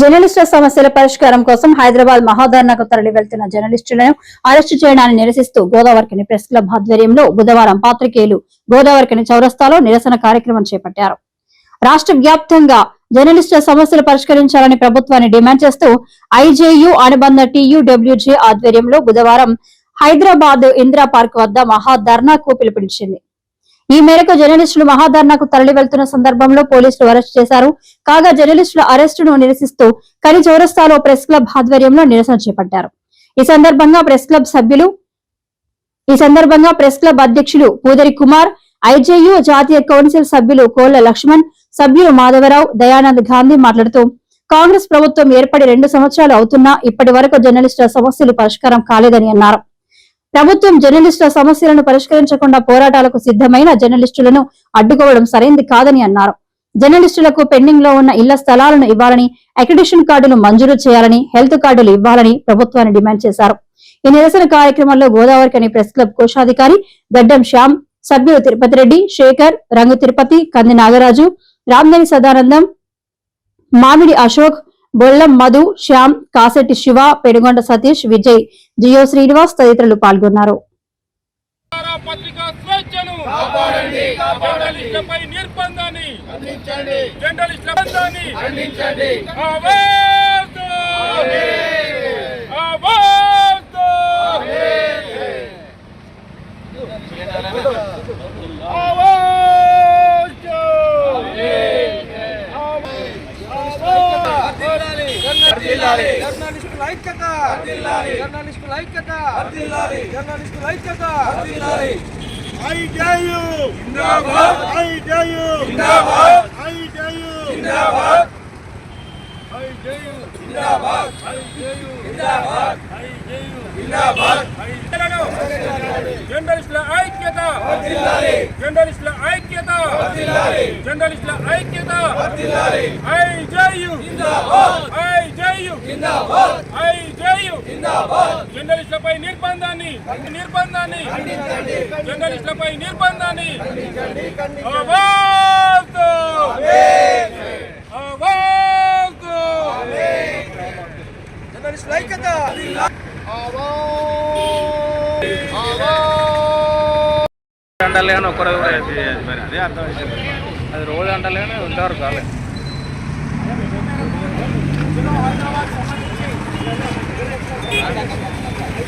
జర్నలిస్టుల సమస్యల పరిష్కారం కోసం హైదరాబాద్ మహాధర్నాకు తరలి వెళ్తున్న జర్నలిస్టులను అరెస్టు చేయడాన్ని నిరసిస్తూ గోదావరికి ప్రెస్ క్లబ్ ఆధ్వర్యంలో బుధవారం పాత్రికేయులు గోదావరికి చౌరస్తాలో నిరసన కార్యక్రమం చేపట్టారు. రాష్ట్ర వ్యాప్తంగా జర్నలిస్టుల సమస్యలు పరిష్కరించాలని ప్రభుత్వాన్ని డిమాండ్ చేస్తూ ఐజేయు అనుబంధ టీయూడబ్ల్యూజే ఆధ్వర్యంలో బుధవారం హైదరాబాద్ ఇందిరా పార్క్ వద్ద మహాధర్నాకు పిలుపునిచ్చింది. ఈ మేరకు జర్నలిస్టులు మహాధర్నాకు తరలి వెళ్తున్న సందర్భంలో పోలీసులు అరెస్ట్ చేశారు. కాగా జర్నలిస్టుల అరెస్టును నిరసిస్తూ కని చౌరస్తాలో ప్రెస్ క్లబ్ ఆధ్వర్యంలో నిరసన చేపట్టారు. ఈ సందర్భంగా ప్రెస్ క్లబ్ సభ్యులు ఈ సందర్భంగా ప్రెస్ క్లబ్ అధ్యక్షులు పూదరి కుమార్ ఐజేయు జాతీయ కౌన్సిల్ సభ్యులు కోళ్ళ లక్ష్మణ్ సభ్యులు మాధవరావు దయానంద్ గాంధీ మాట్లాడుతూ కాంగ్రెస్ ప్రభుత్వం ఏర్పడి రెండు సంవత్సరాలు అవుతున్నా ఇప్పటి వరకు జర్నలిస్టుల సమస్యలు పరిష్కారం కాలేదని అన్నారు. ప్రభుత్వం జర్నలిస్టుల సమస్యలను పరిష్కరించకుండా పోరాటాలకు సిద్ధమైన జర్నలిస్టులను అడ్డుకోవడం సరైంది కాదని అన్నారు. జర్నలిస్టులకు పెండింగ్లో ఉన్న ఇళ్ళ స్థలాలను ఇవ్వాలని అక్రిడిషన్ కార్డులు మంజూరు చేయాలని హెల్త్ కార్డులు ఇవ్వాలని ప్రభుత్వాన్ని డిమాండ్ చేశారు. ఈ నిరసన కార్యక్రమంలో గోదావరికని ప్రెస్ క్లబ్ కోశాధికారి గడ్డం శ్యామ్ సభ్యులు తిరుపతి రెడ్డి శేఖర్ రంగు తిరుపతి కంది నాగరాజు రామ్దేవి సదానందం మామిడి అశోక్ బొల్లం మధు శ్యామ్ కాసెట్టి శివ పెనుగొండ సతీష్ విజయ్ జియో శ్రీనివాస్ తదితరులు పాల్గొన్నారు. పత్రికా స్వేచ్ఛను కాపాడండి జర్నలిస్టులపై నిర్బంధాన్ని అందించండి. జర్నలిస్టుల బంధాన్ని అందించండి. జర్నలిస్టుల ఐక్యత! జర్నలిస్టుల ఐక్యత జర్నలిస్టుల ఐక్యత you! Zindabad! I dare you! Zindabad! I dare you! Zindabad! జర్నలిస్టుల ఐక్యత జర్నలిస్టుల ఐక్యత జర్నలిస్టుల ఐక్యత I J U I J U I J U జర్నలిస్టులపై నిర్బంధాన్ని నిర్బంధాన్ని జర్నలిస్టులపై నిర్బంధాన్ని. ఆవాజ్ ఆవాజ్ జర్నలిస్టుల ఐక్యత! అంటారు కానీ ఒక్కరు మరి అదే అర్థమైంది అది రోజు అంటారు కానీ ఇంతవరకు కాలేదు వెనకరా ఉండకపోయినావు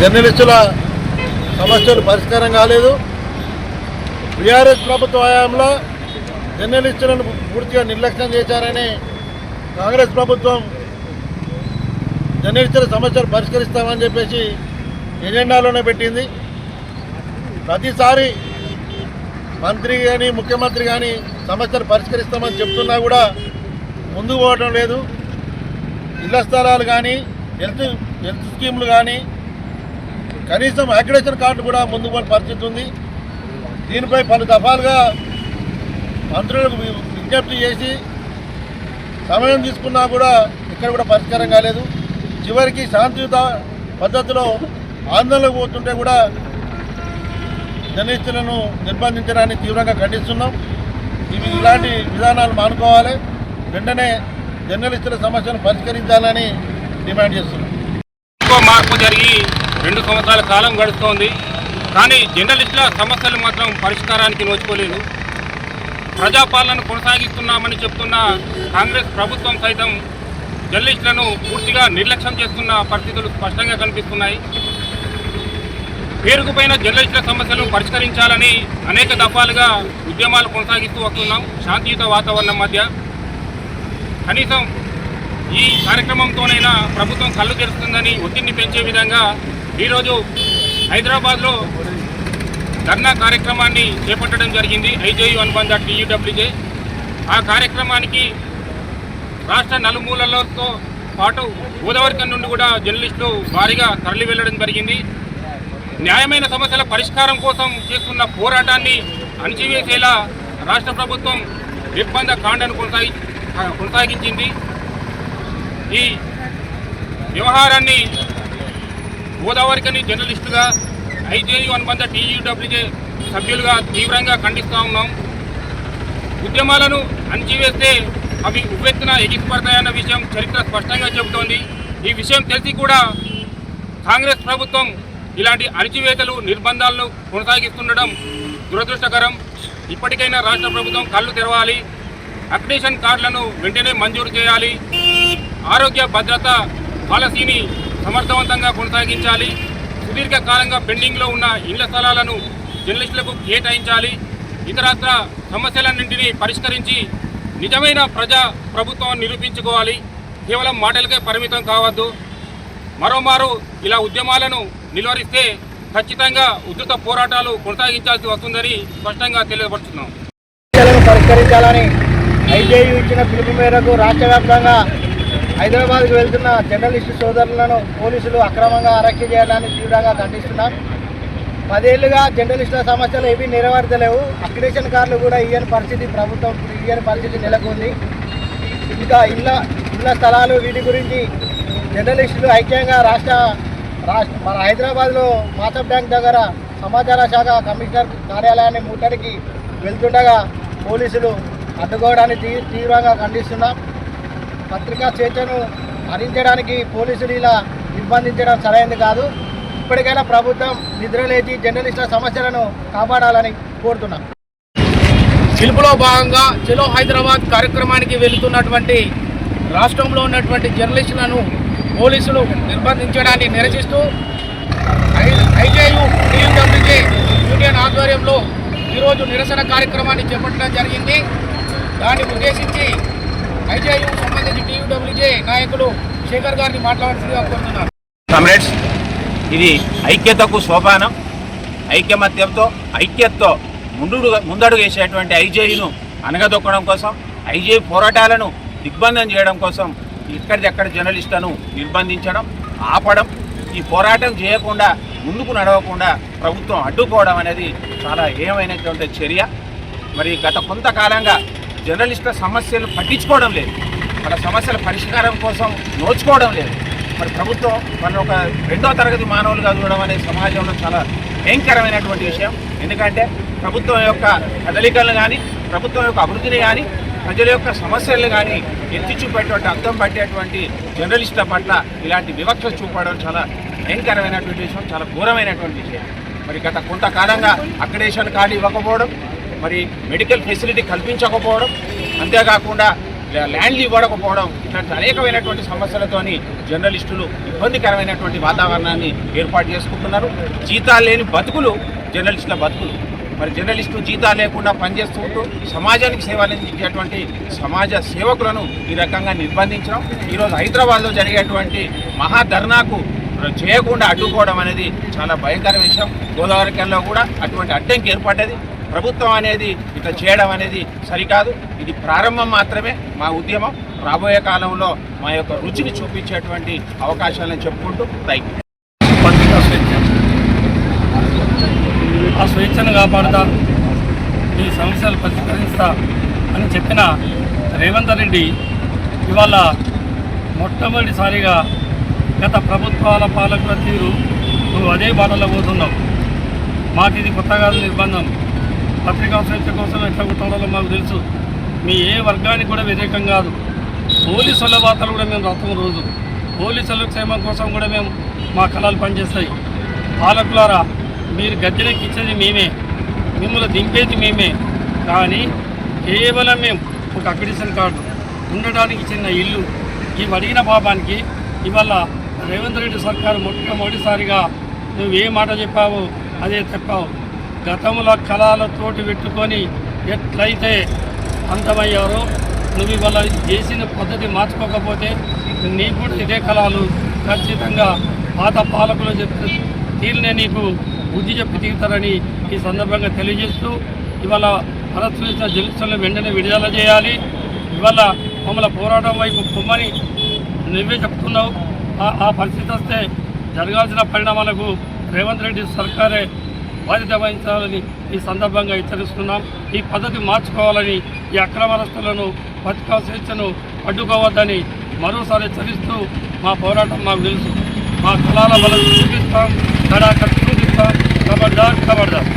జర్నలిస్టుల సమస్యలు పరిష్కారం కాలేదు. బీఆర్ఎస్ ప్రభుత్వ హయాంలో జర్నలిస్టులను పూర్తిగా నిర్లక్ష్యం చేశారని కాంగ్రెస్ ప్రభుత్వం జర్నలిస్టుల సమస్యలు పరిష్కరిస్తామని చెప్పేసి ఎజెండాలోనే పెట్టింది. ప్రతిసారి మంత్రి కానీ ముఖ్యమంత్రి కానీ సమస్యలు పరిష్కరిస్తామని చెప్తున్నా కూడా ముందుకు పోవడం లేదు. ఇళ్ళ స్థలాలు కానీ హెల్త్ హెల్త్ స్కీములు కానీ కనీసం అగ్రేషన్ కార్డు కూడా ముందుకు పోని పరిస్థితి ఉంది. దీనిపై పలు దఫాలుగా మంత్రులకు విజ్ఞప్తి చేసి సమయం తీసుకున్నా కూడా ఇక్కడ కూడా పరిష్కారం కాలేదు. చివరికి శాంతియుత పద్ధతిలో ఆందోళనకు పోతుంటే కూడా జర్నలిస్టులను నిర్బంధించడాన్ని తీవ్రంగా ఖండిస్తున్నాం. ఇవి ఇలాంటి విధానాలు మానుకోవాలి. వెంటనే జర్నలిస్టుల సమస్యను పరిష్కరించాలని డిమాండ్ చేస్తున్నాం. ఎక్కువ మార్పు జరిగి రెండు సంవత్సరాల కాలం గడుస్తోంది. కానీ జర్నలిస్టుల సమస్యలు మాత్రం పరిష్కారానికి నోచుకోలేదు. ప్రజాపాలన కొనసాగిస్తున్నామని చెప్తున్న కాంగ్రెస్ ప్రభుత్వం సైతం జర్నలిస్టులను పూర్తిగా నిర్లక్ష్యం చేస్తున్న పరిస్థితులు స్పష్టంగా కనిపిస్తున్నాయి. పేరుకుపోయిన జర్నలిస్టుల సమస్యలను పరిష్కరించాలని అనేక దఫాలుగా ఉద్యమాలు కొనసాగిస్తూ వస్తున్నాం. శాంతియుత వాతావరణం మధ్య కనీసం ఈ కార్యక్రమంతోనైనా ప్రభుత్వం కళ్ళు తెరుస్తుందని ఒత్తిడిని పెంచే విధంగా ఈరోజు హైదరాబాద్లో ధర్నా కార్యక్రమాన్ని చేపట్టడం జరిగింది. ఐజేయు అనుబంధ టీయూడబ్ల్యూజే ఆ కార్యక్రమానికి రాష్ట్ర నలుమూలలతో పాటు గోదావరికం నుండి కూడా జర్నలిస్టులు భారీగా తరలి వెళ్ళడం జరిగింది. న్యాయమైన సమస్యల పరిష్కారం కోసం చేస్తున్న పోరాటాన్ని అణచివేసేలా రాష్ట్ర ప్రభుత్వం నిర్బంధ కాండను కొనసాగి కొనసాగించింది. ఈ వ్యవహారాన్ని గోదావరికని జర్నలిస్టుగా ఐజేయు అనుబంధ టీయూడబ్ల్యూజే సభ్యులుగా తీవ్రంగా ఖండిస్తూ ఉన్నాం. ఉద్యమాలను అణచివేస్తే అవి ఉవ్వెత్తున ఎగిసిపడతాయన్న విషయం చరిత్ర స్పష్టంగా చెబుతోంది. ఈ విషయం తెలిసి కూడా కాంగ్రెస్ ప్రభుత్వం ఇలాంటి అణిచివేతలు నిర్బంధాలను కొనసాగిస్తుండడం దురదృష్టకరం. ఇప్పటికైనా రాష్ట్ర ప్రభుత్వం కళ్ళు తెరవాలి. అప్లికేషన్ కార్డులను వెంటనే మంజూరు చేయాలి. ఆరోగ్య భద్రత పాలసీని సమర్థవంతంగా కొనసాగించాలి. సుదీర్ఘకాలంగా పెండింగ్లో ఉన్న ఇళ్ళ స్థలాలను జర్నలిస్టులకు కేటాయించాలి. ఇతరత్ర సమస్యలన్నింటినీ పరిష్కరించి నిజమైన ప్రజా ప్రభుత్వం నిరూపించుకోవాలి. కేవలం మాటలకే పరిమితం కావద్దు. మరోమారు ఇలా ఉద్యమాలను నిలువరిస్తే ఖచ్చితంగా ఉధృత పోరాటాలు కొనసాగించాల్సి వస్తుందని స్పష్టంగా తెలియపరుస్తున్నాం పరిష్కరించాలని ఐజేయు ఇచ్చిన పిలుపు మేరకు రాష్ట్ర వ్యాప్తంగా హైదరాబాద్కు వెళ్తున్న జర్నలిస్టు సోదరులను పోలీసులు అక్రమంగా అరెస్ట్ చేయడాన్ని తీవ్రంగా ఖండిస్తున్నాం. పదేళ్ళుగా జర్నలిస్టుల సమస్యలు ఏవి నెరవేర్చలేవు. అక్రిడేషన్ కార్డులు కూడా ఇయ్యని పరిస్థితి ప్రభుత్వం ఇయ్యని పరిస్థితి నెలకొంది ఇంకా ఇళ్ళ ఇళ్ళ స్థలాలు వీటి గురించి జర్నలిస్టులు ఐక్యంగా రాష్ట్ర రాష్ట్ర మన హైదరాబాద్లో మాసబ్ బ్యాంక్ దగ్గర సమాచార శాఖ కమిషనర్ కార్యాలయాన్ని ముట్టడికి వెళ్తుండగా పోలీసులు అడ్డుకోవడానికి తీ తీవ్రంగా ఖండిస్తున్నాం పత్రికా స్వేచ్ఛను హరించడానికి పోలీసులు ఇలా నిర్బంధించడం సరైనది కాదు. ఇప్పటికైనా ప్రభుత్వం నిద్రలేచి జర్నలిస్టుల సమస్యలను కాపాడాలని కోరుతున్నాం. పిలుపులో భాగంగా చెలో హైదరాబాద్ కార్యక్రమానికి వెళుతున్నటువంటి రాష్ట్రంలో ఉన్నటువంటి జర్నలిస్టులను పోలీసులు నిర్బంధించడాన్ని నిరసిస్తూ ఐ- ఐజేయు టీయూడబ్ల్యూజే యూనియన్ ఆధ్వర్యంలో ఈరోజు నిరసన కార్యక్రమాన్ని చేపట్టడం జరిగింది. దాన్ని ఉద్దేశించి ఐజేయు సంబంధించి టీయూడబ్ల్యూజే నాయకులు శేఖర్ గారిని మాట్లాడాల్సిందిగా కోరుతున్నారు కామ్రేడ్స్ ఇది ఐక్యతకు సోపానం. ఐక్యమత్యంతో ఐక్యతతో ముందు ముందడుగు వేసేటువంటి ఐజేయును అనగదొక్కడం కోసం ఐజేయు పోరాటాలను దిగ్బంధం చేయడం కోసం ఎక్కడిదెక్కడ జర్నలిస్టులను నిర్బంధించడం ఆపడం ఈ పోరాటం చేయకుండా ముందుకు నడవకుండా ప్రభుత్వం అడ్డుకోవడం అనేది చాలా ఏమైనటువంటి చర్య. మరి గత కొంతకాలంగా జర్నలిస్టుల సమస్యలు పట్టించుకోవడం లేదు. వాళ్ళ సమస్యల పరిష్కారం కోసం నోచుకోవడం లేదు. మరి ప్రభుత్వం మన ఒక రెండో తరగతి మానవులుగా చూడడం అనేది సమాజంలో చాలా భయంకరమైనటువంటి విషయం. ఎందుకంటే ప్రభుత్వం యొక్క కదలికలను కానీ ప్రభుత్వం యొక్క అభివృద్ధిని కానీ ప్రజల యొక్క సమస్యలను కానీ ఎత్తి చూపేటువంటి అర్థం పట్టేటువంటి జర్నలిస్టుల పట్ల ఇలాంటి వివక్ష చూపడం చాలా భయంకరమైనటువంటి విషయం చాలా ఘోరమైనటువంటి విషయం. మరి గత కొంతకాలంగా అక్రిడేషన్ కార్డు ఇవ్వకపోవడం మరి మెడికల్ ఫెసిలిటీ కల్పించకపోవడం అంతేకాకుండా ల్యాండ్లు ఇవ్వకపోవడం ఇట్లాంటి అనేకమైనటువంటి సమస్యలతోని జర్నలిస్టులు ఇబ్బందికరమైనటువంటి వాతావరణాన్ని ఏర్పాటు చేసుకుంటున్నారు. జీతాలు లేని బతుకులు జర్నలిస్టుల బతుకులు. మరి జర్నలిస్టు జీతాలు లేకుండా పనిచేస్తుంటూ సమాజానికి సేవలు అందించేటువంటి సమాజ సేవకులను ఈ రకంగా నిర్బంధించడం ఈరోజు హైదరాబాద్లో జరిగేటువంటి మహాధర్నాకు చేయకుండా అడ్డుకోవడం అనేది చాలా భయంకర విషయం. గోదావరికల్లో కూడా అటువంటి అడ్డంకి ఏర్పడ్డది. ప్రభుత్వం అనేది ఇట్లా చేయడం అనేది సరికాదు. ఇది ప్రారంభం మాత్రమే. మా ఉద్యమం రాబోయే కాలంలో మా యొక్క రుచిని చూపించేటువంటి అవకాశాలను చెప్పుకుంటూ థ్యాంక్ యూ. ఆ స్వేచ్ఛను కాపాడుతా ఈ సమస్యలు పరిష్కరిస్తా అని చెప్పిన రేవంత్ రెడ్డి ఇవాళ మొట్టమొదటిసారిగా గత ప్రభుత్వాల పాలకుల తీరు నువ్వు అదే బాటలో పోతున్నావు. మాకు ఇది కొత్తగా నిర్బంధం. పత్రికా స్వేచ్ఛ కోసం ఎట్లా కుట్టాలో మాకు తెలుసు. మీ ఏ వర్గానికి కూడా వ్యతిరేకం కాదు. పోలీసుల వార్తలు కూడా మేము రాస్తాం రోజు. పోలీసుల క్షేమం కోసం కూడా మేము మా కళలు పనిచేస్తాయి. పాలకులారా మీరు గద్దెనెక్కి ఇచ్చేది మేమే. మిమ్మల్ని దింపేది మేమే. కానీ కేవలం మేము ఒక అక్రిడిషన్ కార్డు ఉండడానికి చిన్న ఇల్లు ఇవి అడిగిన పాపానికి ఇవాళ రేవంత్ రెడ్డి సర్కారు మొట్టమొదటిసారిగా నువ్వు ఏ మాట చెప్పావు అదే చెప్పావు. గతంలో కళాలతోటి పెట్టుకొని ఎట్లయితే అంతమయ్యారో నువ్వు ఇవాళ చేసిన పద్ధతి మార్చుకోకపోతే నీ కూడా ఇదే కళలు ఖచ్చితంగా పాత పాలకులు చెప్పిన తీరునే నీకు బుద్ధి చెప్పి తీరుతారని ఈ సందర్భంగా తెలియజేస్తూ ఇవాళ భరత్ జలుసులను వెంటనే విడుదల చేయాలి. ఇవాళ మమ్మల్ని పోరాటం వైపు పొమ్మని నువ్వే చెప్తున్నావు. ఆ పరిస్థితి వస్తే జరగాల్సిన పరిణామాలకు రేవంత్ రెడ్డి సర్కారే బాధ్యత వహించాలని ఈ సందర్భంగా హెచ్చరిస్తున్నాం. ఈ పద్ధతి మార్చుకోవాలని ఈ అక్రమరస్తులను బతుకా స్వేచ్ఛను అడ్డుకోవద్దని మరోసారి హెచ్చరిస్తూ మా పోరాటం మాకు తెలుసు. మా కులాల బలం చూపిస్తాం కడా కట్టుకుంటాం ఖబర్దార్ ఖబర్దార్